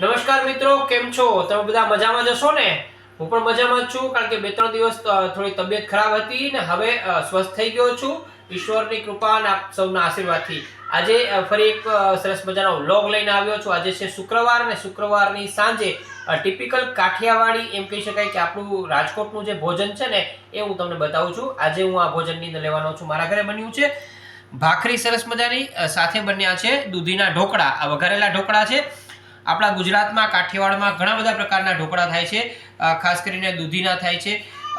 નમસ્કાર મિત્રો, કેમ છો? તમે બધા મજામાં જશો ને? હું પણ મજામાં છું, કારણ કે બે ત્રણ દિવસ થોડી તબિયત ખરાબ હતી ને હવે સ્વસ્થ થઈ ગયો છું. ઈશ્વરની કૃપા અને આપ સૌના આશીર્વાદથી. આજે ફરી એક સરસ મજાનો વ્લોગ લઈને આવ્યો છું. આજે છે શુક્રવાર અને શુક્રવારની સાંજે ટિપિકલ કાઠિયાવાડી એમ કહી શકાય કે આપણું રાજકોટનું જે ભોજન છે ને, એ હું તમને બતાવું છું. આજે હું આ ભોજનની અંદર લેવાનો છું. મારા ઘરે બન્યું છે ભાખરી સરસ મજાની સાથે બન્યા છે દૂધીના ઢોકળા. આ વઘારેલા ઢોકળા છે. આપણા ગુજરાતમાં, કાઠિયાવાડમાં ઘણા બધા પ્રકારના ઢોકળા થાય છે. ખાસ કરીને દૂધીના થાય છે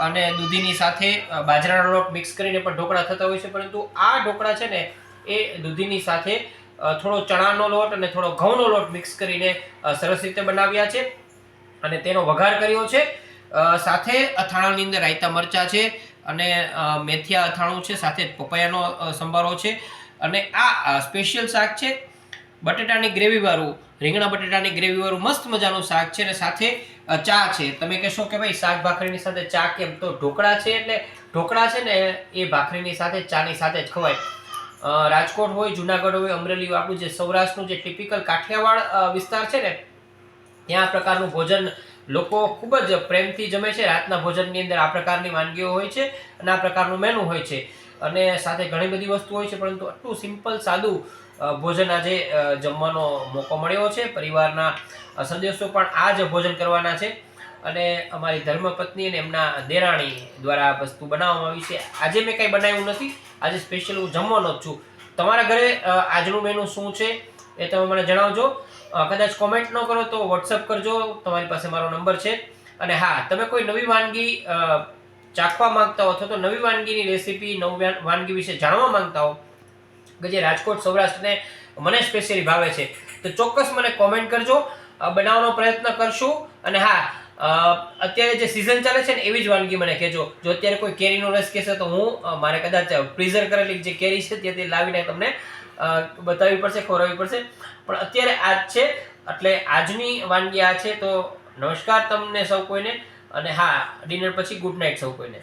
અને દૂધીની સાથે બાજરાનો લોટ મિક્સ કરીને પણ ઢોકળા થતા હોય છે. પરંતુ આ ઢોકળા છે ને, એ દૂધીની સાથે થોડો ચણાનો લોટ અને થોડો ઘઉંનો લોટ મિક્સ કરીને સરસ રીતે બનાવ્યા છે અને તેનો વઘાર કર્યો છે. સાથે અથાણાની અંદર રાયતા મરચા છે અને મેથીયા અથાણું છે, સાથે પપૈયાનો સંભારો છે. અને આ સ્પેશિયલ શાક છે બટેટાની ગ્રેવી વાળું. રીંગણા બટેટાની ગ્રેવી વાળું મસ્ત મજાનું શાક છે અને સાથે ચા છે. તમે કહેશો કે ભાઈ શાક ભાખરીની સાથે ચા કેમ? તો ઢોકળા છે એટલે ઢોકળા છે ને એ ભાખરીની સાથે, ચાની સાથે જ ખવાય. રાજકોટ હોય, જુનાગઢ હોય, અમરેલી આપણું જે સૌરાષ્ટ્રનું જે ટિપિકલ કાઠિયાવાડ વિસ્તાર છે ને, ત્યાં આ પ્રકારનું ભોજન લોકો ખૂબ જ પ્રેમથી જમે છે. રાતના ભોજનની અંદર આ પ્રકારની વાનગીઓ હોય છે અને આ પ્રકારનું મેનુ હોય છે. અને સાથે ઘણી બધી વસ્તુ હોય છે, પરંતુ આટલું સિમ્પલ સાદું ભોજન આજે જમવાનો મોકો મળ્યો છે. પરિવારના સદસ્યો પણ આ જ ભોજન કરવાના છે. અને અમારી ધર્મપત્ની અને એમના દેરાણી દ્વારા આ વસ્તુ બનાવવામાં આવી છે. આજે મેં કંઈ બનાવ્યું નથી. આજે સ્પેશિયલ હું જમવાનો જ છું. તમારા ઘરે આજનું મેનુ શું છે? એ તમે મને જણાવજો. કદાચ કોમેન્ટ ન કરો તો વોટ્સઅપ કરજો. તમારી પાસે મારો નંબર છે. અને હા, તમે કોઈ નવી વાનગી ચાખવા માંગતા હો અથવા તો નવી વાનગીની રેસીપી નવી વાનગી વિશે જાણવા માંગતા હો, કે જે રાજકોટ સૌરાષ્ટ્રને મને સ્પેશિયલી ભાવે છે, તો ચોક્કસ મને કોમેન્ટ કરજો. બનાવવાનો પ્રયત્ન કરશું. અને હા અત્યારે જે સિઝન ચાલે છે ને, એવી જ વાનગી મને કહેજો. જો અત્યારે કોઈ કેરીનો રસ કહેશે તો હું મારે કદાચ ફ્રીઝર કરેલી જે કેરી છે ત્યાંથી લાવીને તમને બતાવવી પડશે, ખોરાવવી પડશે. પણ અત્યારે આજ છે, એટલે આજની વાનગી આ છે, તો નમસ્કાર તમને સૌ કોઈને. અને હા, ડિનર પછી ગુડ નાઇટ સૌ કોઈને.